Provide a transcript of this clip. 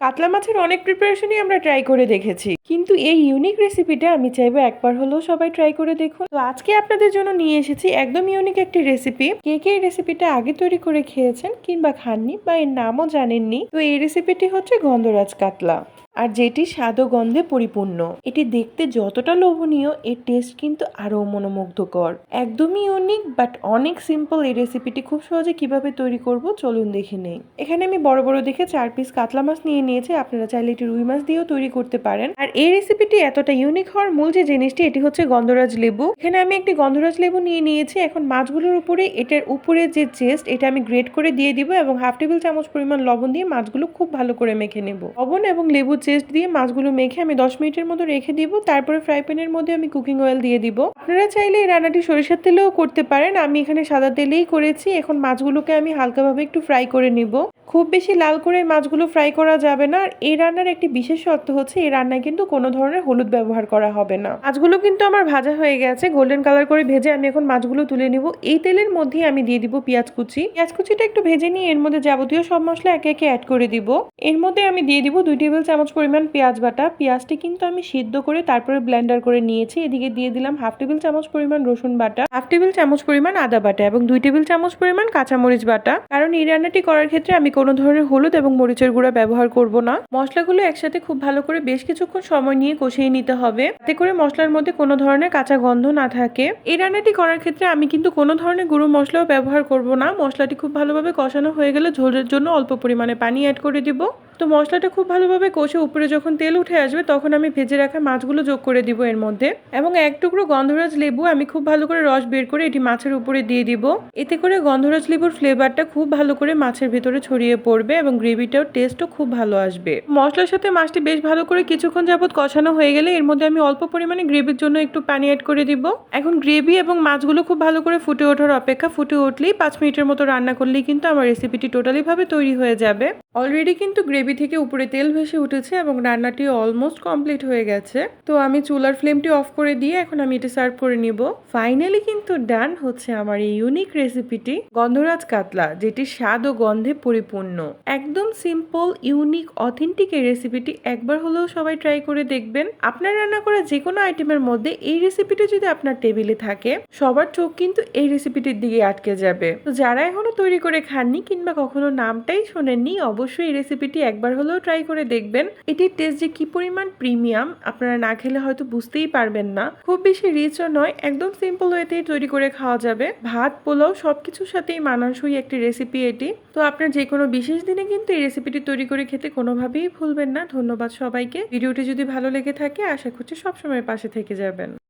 কাতলা মাছের অনেক প্রিপারেশনই আমরা ট্রাই করে দেখেছি। কিন্তু এই ইউনিক রেসিপিটা আমি চাইব একবার হলেও সবাই ট্রাই করে দেখুন। তো আজকে আপনাদের জন্য নিয়ে এসেছি একদম ইউনিক একটি রেসিপি কে কে এই রেসিপিটা আগে তৈরি করে খেয়েছেন কিংবা খাননি বা এর নামও জানেননি? তো এই রেসিপিটি হচ্ছে গন্ধরাজ কাতলা। আর যেটি স্বাদ ও গন্ধে পরিপূর্ণ। এটি দেখতে যতটা লোভনীয়, এর টেস্ট কিন্তু আরও মনোমুগ্ধকর। একদমই ইউনিক বাট অনেক সিম্পল এই রেসিপিটি খুব সহজে কীভাবে তৈরি করব চলুন দেখে নেই। এখানে আমি বড় বড় দেখে চার পিস কাতলা মাছ নিয়ে নিয়েছি, আপনারা চাইলে এটি রুই মাছ দিয়েও তৈরি করতে পারেন। আর এই রেসিপিটি এতটা ইউনিক হওয়ার মূল যে জিনিসটি, এটি হচ্ছে গন্ধরাজ লেবু। এখানে আমি একটি গন্ধরাজ লেবু নিয়ে নিয়েছি, এখন মাছগুলোর উপরে, এটার উপরে যে চেস্ট এটা আমি গ্রেট করে দিয়ে দিব এবং হাফ টেবিল চামচ পরিমাণ লবণ দিয়ে মাছগুলো খুব ভালো করে মেখে নেব। লবণ এবং লেবু চেস্ট দিয়ে মাছগুলো মেখে আমি দশ মিনিটের মতো রেখে দিব। তারপরে ফ্রাই প্যানের মধ্যে আমি কুকিং অয়েল দিয়ে দিব। আপনারা চাইলে এই রান্নাটি সরিষার তেলেও করতে পারেন। আমি এখানে সাদা তেলেই করেছি। এখন মাছগুলোকে আমি হালকাভাবে একটু ফ্রাই করে নিব। খুব বেশি লাল করে মাছগুলো ফ্রাই করা যাবে না। আর এই রান্নার একটি বিশেষ বিশেষত্ব হচ্ছে, এই রান্নায় কিন্তু কোনো ধরনের হলুদ ব্যবহার করা হবে না। মাছগুলো কিন্তু আমার ভাজা হয়ে গেছে গোল্ডেন কালার করে ভেজে আমি এখন মাছগুলো তুলে নিব। এই তেলের মধ্যেই আমি দিয়ে দিব পেঁয়াজ কুচি। পেঁয়াজ কুচিটা একটু ভেজে নিয়ে এর মধ্যে যাবতীয় সব মশলা একে একে অ্যাড করে দিব। এর মধ্যে আমি দিয়ে দিব দুই টেবিল চামচ পরিমাণ পেঁয়াজ বাটা। পেঁয়াজটি কিন্তু আমি সিদ্ধ করে তারপরে ব্লেন্ডার করে নিয়েছি। এদিকে দিয়ে দিলাম হাফ টেবিল চামচ পরিমাণ রসুন বাটা হাফ টেবিল চামচ পরিমাণ আদা বাটা এবং দুই টেবিল চামচ পরিমাণ কাঁচামরিচ বাটা। কারণ এই রান্নাটি করার ক্ষেত্রে আমি কোনো ধরনের হলুদ এবং মরিচের গুঁড়া ব্যবহার করব না। মশলাগুলো একসাথে খুব ভালো করে বেশ কিছুক্ষণ সময় নিয়ে কষিয়ে নিতে হবে। যাতে করে মশলার মধ্যে কোনো ধরনের কাঁচা গন্ধ না থাকে। এই রান্নাটি করার ক্ষেত্রে আমি কিন্তু কোনো ধরনের গুঁড়ো মশলাও ব্যবহার করব না। মশলাটি খুব ভালোভাবে কষানো হয়ে গেলে ঝোলের জন্য অল্প পরিমাণে পানি অ্যাড করে দিব। তো মশলাটা খুব ভালোভাবে কষে উপরে যখন তেল উঠে আসবে, তখন আমি ভেজে রাখা মাছগুলো যোগ করে দিব এর মধ্যে। এবং এক টুকরো গন্ধরাজ লেবু আমি খুব ভালো করে রস বের করে এটি মাছের উপরে দিয়ে দিব। এতে করে গন্ধরাজ লেবুর ফ্লেভারটা খুব ভালো করে মাছের ভেতরে ছড়িয়ে পড়বে এবং গ্রেভিটাও টেস্টও খুব ভালো আসবে। মশলার সাথে মাছটি বেশ ভালো করে কিছুক্ষণ যাবত কষানো হয়ে গেলে এর মধ্যে আমি অল্প পরিমাণে গ্রেভির জন্য একটু পানি অ্যাড করে দিব। এখন গ্রেভি এবং মাছগুলো খুব ভালো করে ফুটে ওঠার অপেক্ষা, ফুটে উঠলেই পাঁচ মিনিটের মতো রান্না করলেই কিন্তু আমার রেসিপিটি টোটালিভাবে তৈরি হয়ে যাবে। অলরেডি কিন্তু গ্রেভি থেকে উপরে তেল ভেসে উঠেছে এবং রান্নাটি অলমোস্ট কমপ্লিট হয়ে গেছে। তো আমি চুলার ফ্লেমটি অফ করে দিয়ে এখন আমি এটা সার্ভ করে নিব। ফাইনালি কিন্তু ডান হচ্ছে আমার এই ইউনিক রেসিপিটি গন্ধরাজ কাতলা যেটি স্বাদ ও গন্ধে পরিপূর্ণ। একদম সিম্পল ইউনিক অথেন্টিক এই রেসিপিটি একবার হলেও সবাই ট্রাই করে দেখবেন। আপনার রান্না করা যে কোনো আইটেমের মধ্যে এই রেসিপিটি যদি আপনার টেবিলে থাকে, সবার চোখ কিন্তু এই রেসিপিটির দিকে আটকে যাবে। তো যারা এখনও তৈরি করে খাননি কিংবা কখনো নামটাই শোনেননি অবশ্যই এই রেসিপিটি একবার হলেও ট্রাই করে দেখবেন। এটির টেস্ট যে কি পরিমাণ প্রিমিয়াম আপনারা না খেলে হয়তো বুঝতেই পারবেন না। খুব বেশি রিচও নয়, একদম সিম্পল ওয়েতেই তৈরি করে খাওয়া যাবে। ভাত, পোলাও সবকিছুর সাথেই মানানসই একটি রেসিপি এটি। তো আপনার যে কোনো বিশেষ দিনে কিন্তু এই রেসিপিটি তৈরি করে খেতে কোনোভাবেই ভুলবেন না। ধন্যবাদ সবাইকে। ভিডিওটি যদি ভালো লেগে থাকে, আশা করছি সবসময় পাশে থেকে যাবেন।